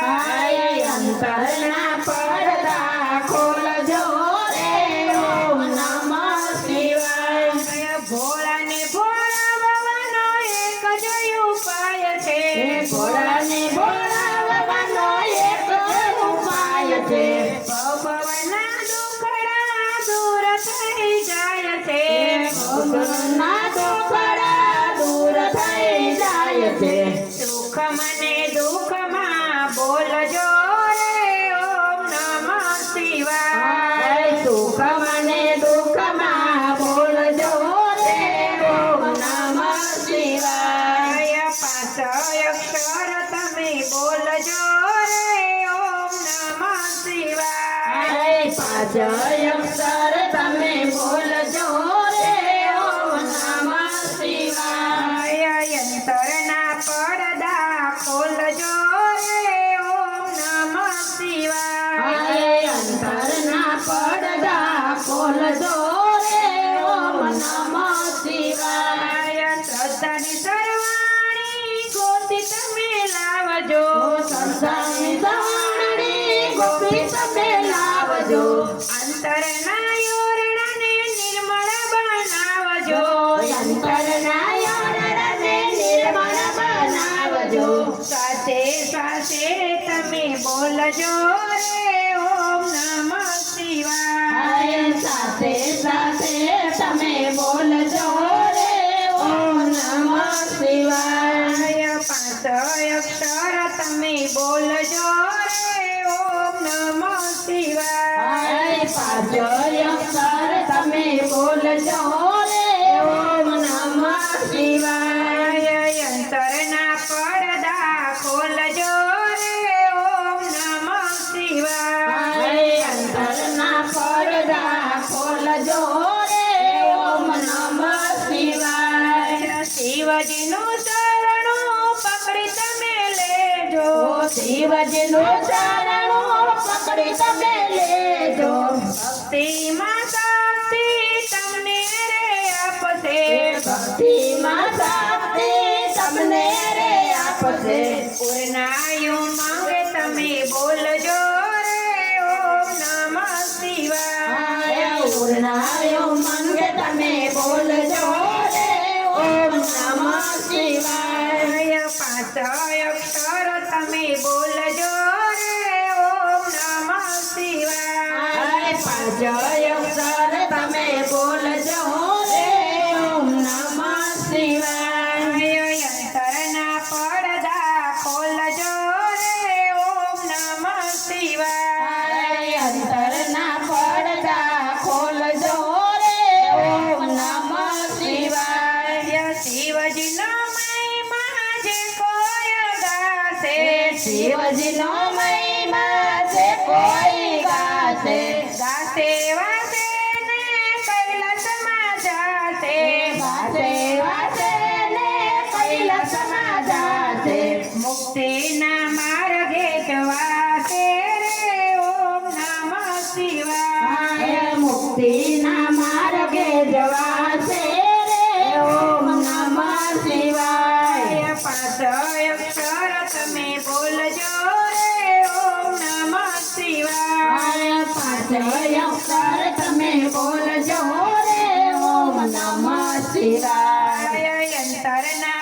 અંતરના પડદા ખોલજો રે ઓમ નમ શિવાય ભોળા ને ભોળા ઉપાય છે. ભોળા ભોળા બાબાનો ઉપાય છે. ભવના દુખડા દૂર થઈ જાય છે ભવના દુખડા દૂર થઈ જાય છે. અક્ષર તમે બોલજો રે ઓમ નમઃ શિવાય. પાંચ અક્ષર તમે બોલજો રે ઓમ નમઃ શિવાય. યંત્રના પડદા ખોલજો લાવજો અંતરના યોરણાને નિર્મળ બનાવજો. અંતરના યારણને નિર્મળ બનાવજો. સાથે સાથે તમે બોલજો રે. અક્ષર તમે બોલજો ઓમ નમઃ શિવાય. અંતરના પડદા ખોલજો ઓમ નમઃ શિવાય અંતરના પડદા ખોલજો ઓમ નમઃ શિવાય શિવજીનું શરણું પકડી તમે લેજો શિવજીનું ભક્તિમાં માતા તમને રે આપશે. ભક્તિ માતા તમને રે આપશે. પૂર્ણાયું માંગે તમે બોલજો રે ઓમ નમઃ શિવાય. હાય માંગે તમે બોલજો રે ઓમ નમઃ શિવાય. પાંચ અક્ષર શિવજીનો મહિમા જે કોઈ ગાશે શિવજીનો મહિમા છે કોઈ અક્ષર તમે બોલજો રે ઓમ નમઃ શિવાય અંતરના